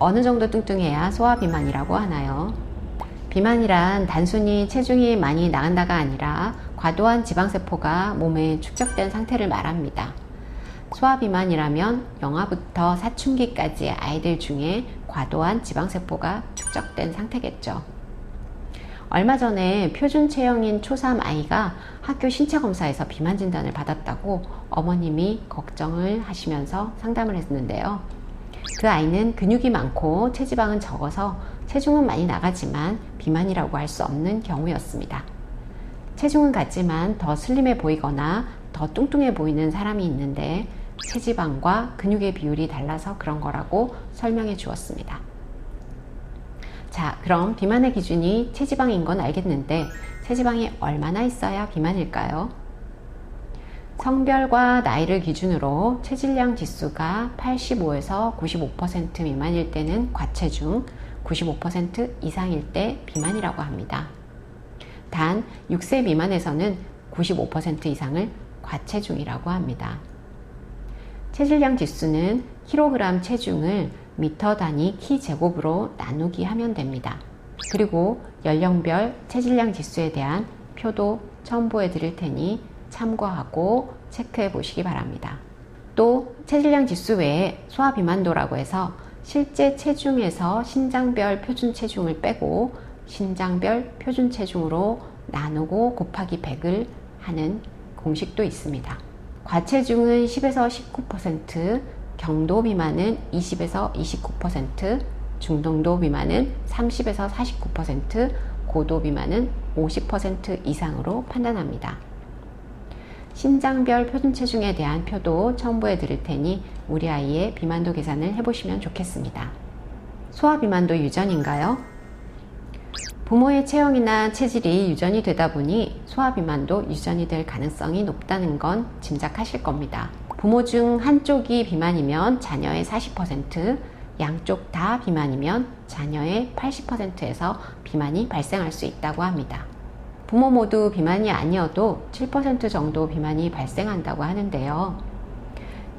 어느 정도 뚱뚱해야 소화 비만이라고 하나요? 비만이란 단순히 체중이 많이 나간다가 아니라 과도한 지방세포가 몸에 축적된 상태를 말합니다. 소화 비만이라면 영아부터 사춘기까지의 아이들 중에 과도한 지방세포가 축적된 상태겠죠. 얼마 전에 표준 체형인 초3 아이가 학교 신체 검사에서 비만 진단을 받았다고 어머님이 걱정을 하시면서 상담을 했는데요. 그 아이는 근육이 많고 체지방은 적어서 체중은 많이 나가지만 비만이라고 할 수 없는 경우였습니다. 체중은 같지만 더 슬림해 보이거나 더 뚱뚱해 보이는 사람이 있는데 체지방과 근육의 비율이 달라서 그런 거라고 설명해 주었습니다. 자, 그럼 비만의 기준이 체지방인 건 알겠는데 체지방이 얼마나 있어야 비만일까요? 성별과 나이를 기준으로 체질량 지수가 85에서 95% 미만일 때는 과체중, 95% 이상일 때 비만이라고 합니다. 단 6세 미만에서는 95% 이상을 과체중이라고 합니다. 체질량 지수는 킬로그램 체중을 미터 단위 키 제곱으로 나누기 하면 됩니다. 그리고 연령별 체질량 지수에 대한 표도 첨부해 드릴 테니 참고하고 체크해 보시기 바랍니다. 또 체질량 지수 외에 소화 비만도라고 해서 실제 체중에서 신장별 표준 체중을 빼고 신장별 표준 체중으로 나누고 곱하기 100을 하는 공식도 있습니다. 과체중은 10에서 19%, 경도 비만은 20에서 29%, 중등도 비만은 30에서 49%, 고도 비만은 50% 이상으로 판단합니다. 신장별 표준 체중에 대한 표도 첨부해 드릴 테니 우리 아이의 비만도 계산을 해보시면 좋겠습니다. 소아 비만도 유전인가요? 부모의 체형이나 체질이 유전이 되다 보니 소아 비만도 유전이 될 가능성이 높다는 건 짐작하실 겁니다. 부모 중 한쪽이 비만이면 자녀의 40%, 양쪽 다 비만이면 자녀의 80%에서 비만이 발생할 수 있다고 합니다. 부모 모두 비만이 아니어도 7% 정도 비만이 발생한다고 하는데요.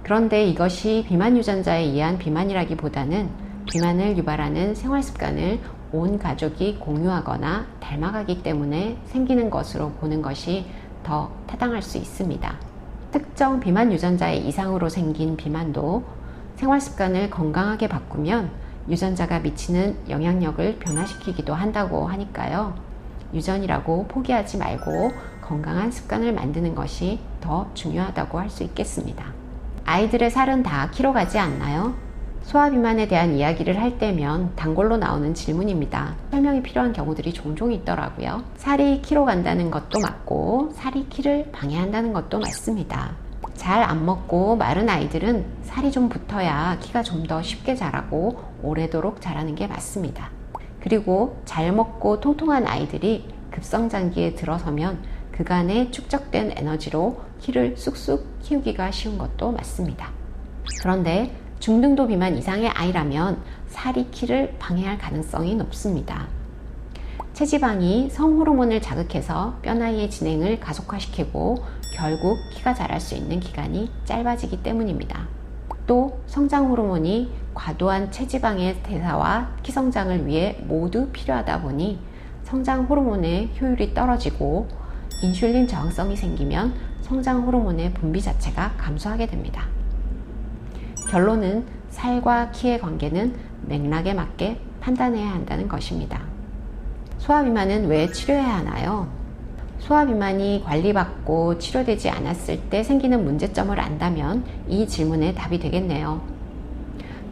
그런데 이것이 비만 유전자에 의한 비만이라기보다는 비만을 유발하는 생활 습관을 온 가족이 공유하거나 닮아가기 때문에 생기는 것으로 보는 것이 더 타당할 수 있습니다. 특정 비만 유전자의 이상으로 생긴 비만도 생활 습관을 건강하게 바꾸면 유전자가 미치는 영향력을 변화시키기도 한다고 하니까요. 유전이라고 포기하지 말고 건강한 습관을 만드는 것이 더 중요하다고 할 수 있겠습니다. 아이들의 살은 다 키로 가지 않나요? 소아비만에 대한 이야기를 할 때면 단골로 나오는 질문입니다. 설명이 필요한 경우들이 종종 있더라고요. 살이 키로 간다는 것도 맞고 살이 키를 방해한다는 것도 맞습니다. 잘 안 먹고 마른 아이들은 살이 좀 붙어야 키가 좀 더 쉽게 자라고 오래도록 자라는 게 맞습니다. 그리고 잘 먹고 통통한 아이들이 급성장기에 들어서면 그간에 축적된 에너지로 키를 쑥쑥 키우기가 쉬운 것도 맞습니다. 그런데 중등도 비만 이상의 아이라면 살이 키를 방해할 가능성이 높습니다. 체지방이 성호르몬을 자극해서 뼈나이의 진행을 가속화시키고 결국 키가 자랄 수 있는 기간이 짧아지기 때문입니다. 또 성장 호르몬이 과도한 체지방의 대사와 키 성장을 위해 모두 필요하다 보니 성장 호르몬의 효율이 떨어지고 인슐린 저항성이 생기면 성장 호르몬의 분비 자체가 감소하게 됩니다. 결론은 살과 키의 관계는 맥락에 맞게 판단해야 한다는 것입니다. 소아비만은 왜 치료해야 하나요? 소아비만이 관리받고 치료되지 않았을 때 생기는 문제점을 안다면 이 질문에 답이 되겠네요.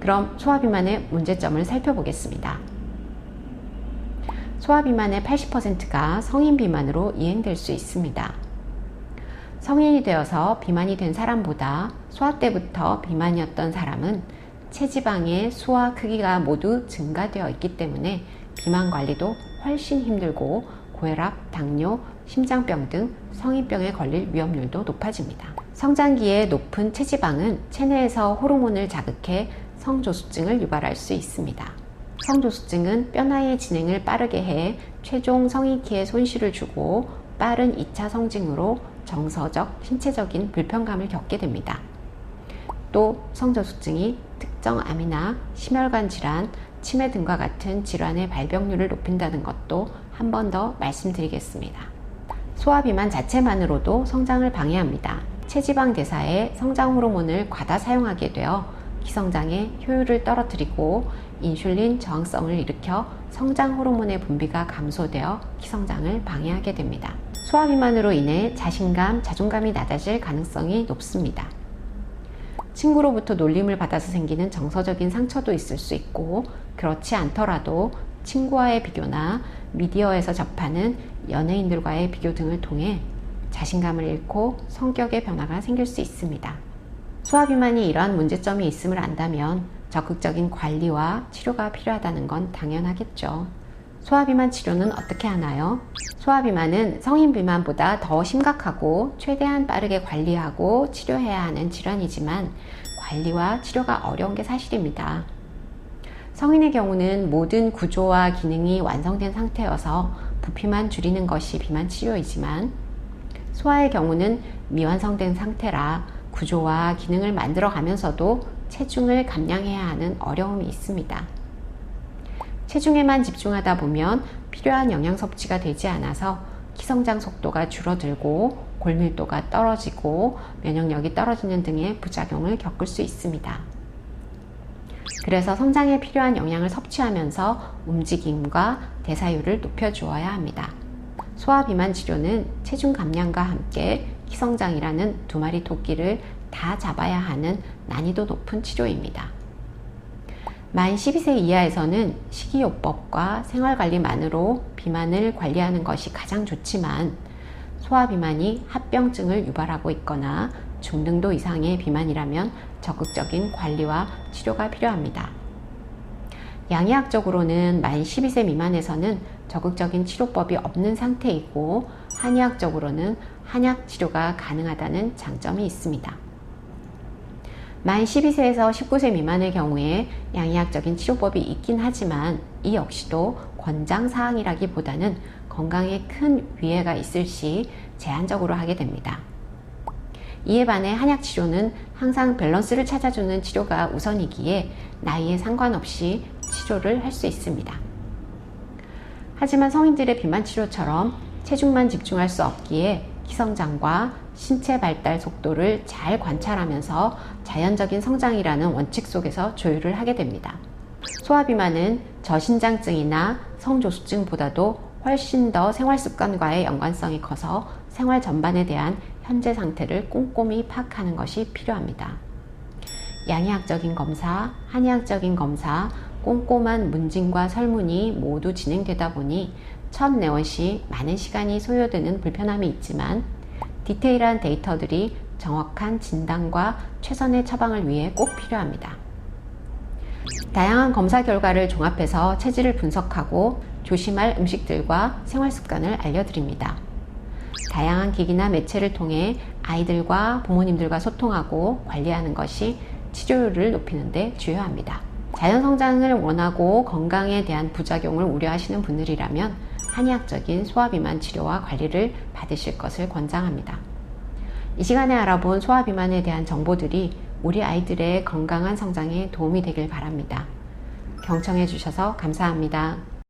그럼 소아비만의 문제점을 살펴보겠습니다. 소아비만의 80%가 성인 비만으로 이행될 수 있습니다. 성인이 되어서 비만이 된 사람보다 소아 때부터 비만이었던 사람은 체지방의 소화 크기가 모두 증가되어 있기 때문에 비만 관리도 훨씬 힘들고 고혈압, 당뇨, 심장병 등 성인병에 걸릴 위험률도 높아집니다. 성장기에 높은 체지방은 체내에서 호르몬을 자극해 성조숙증을 유발할 수 있습니다. 성조숙증은 뼈나이의 진행을 빠르게 해 최종 성인키에 손실을 주고 빠른 2차 성징으로 정서적, 신체적인 불편감을 겪게 됩니다. 또 성저숙증이 특정 암이나 심혈관 질환, 치매 등과 같은 질환의 발병률을 높인다는 것도 한 번 더 말씀드리겠습니다. 소화비만 자체만으로도 성장을 방해합니다. 체지방 대사에 성장 호르몬을 과다 사용하게 되어 기성장의 효율을 떨어뜨리고 인슐린 저항성을 일으켜 성장 호르몬의 분비가 감소되어 기성장을 방해하게 됩니다. 소화비만으로 인해 자신감, 자존감이 낮아질 가능성이 높습니다. 친구로부터 놀림을 받아서 생기는 정서적인 상처도 있을 수 있고 그렇지 않더라도 친구와의 비교나 미디어에서 접하는 연예인들과의 비교 등을 통해 자신감을 잃고 성격의 변화가 생길 수 있습니다. 소화비만이 이러한 문제점이 있음을 안다면 적극적인 관리와 치료가 필요하다는 건 당연하겠죠. 소화비만 치료는 어떻게 하나요? 소화비만은 성인 비만보다 더 심각하고 최대한 빠르게 관리하고 치료해야 하는 질환이지만 관리와 치료가 어려운 게 사실입니다. 성인의 경우는 모든 구조와 기능이 완성된 상태여서 부피만 줄이는 것이 비만 치료이지만 소아의 경우는 미완성된 상태라 구조와 기능을 만들어 가면서도 체중을 감량해야 하는 어려움이 있습니다. 체중에만 집중하다 보면 필요한 영양 섭취가 되지 않아서 키성장 속도가 줄어들고 골밀도가 떨어지고 면역력이 떨어지는 등의 부작용을 겪을 수 있습니다. 그래서 성장에 필요한 영양을 섭취하면서 움직임과 대사율을 높여주어야 합니다. 소화 비만 치료는 체중 감량과 함께 키성장이라는 두 마리 토끼를 다 잡아야 하는 난이도 높은 치료입니다. 만 12세 이하에서는 식이요법과 생활관리만으로 비만을 관리하는 것이 가장 좋지만 소아비만이 합병증을 유발하고 있거나 중등도 이상의 비만이라면 적극적인 관리와 치료가 필요합니다. 양의학적으로는 만 12세 미만에서는 적극적인 치료법이 없는 상태이고 한의학적으로는 한약 치료가 가능하다는 장점이 있습니다. 만 12세에서 19세 미만의 경우에 양의학적인 치료법이 있긴 하지만 이 역시도 권장사항이라기보다는 건강에 큰 위해가 있을 시 제한적으로 하게 됩니다. 이에 반해 한약 치료는 항상 밸런스를 찾아주는 치료가 우선이기에 나이에 상관없이 치료를 할 수 있습니다. 하지만 성인들의 비만 치료처럼 체중만 집중할 수 없기에 기성장과 신체 발달 속도를 잘 관찰하면서 자연적인 성장이라는 원칙 속에서 조율을 하게 됩니다. 소아비만은 저신장증이나 성조수증보다도 훨씬 더 생활 습관과의 연관성이 커서 생활 전반에 대한 현재 상태를 꼼꼼히 파악하는 것이 필요합니다. 양의학적인 검사, 한의학적인 검사, 꼼꼼한 문진과 설문이 모두 진행되다 보니 첫 내원 시 많은 시간이 소요되는 불편함이 있지만 디테일한 데이터들이 정확한 진단과 최선의 처방을 위해 꼭 필요합니다. 다양한 검사 결과를 종합해서 체질을 분석하고 조심할 음식들과 생활 습관을 알려드립니다. 다양한 기기나 매체를 통해 아이들과 부모님들과 소통하고 관리하는 것이 치료율을 높이는 데 주요합니다. 자연 성장을 원하고 건강에 대한 부작용을 우려하시는 분들이라면 한의학적인 소화비만 치료와 관리를 받으실 것을 권장합니다. 이 시간에 알아본 소화비만에 대한 정보들이 우리 아이들의 건강한 성장에 도움이 되길 바랍니다. 경청해 주셔서 감사합니다.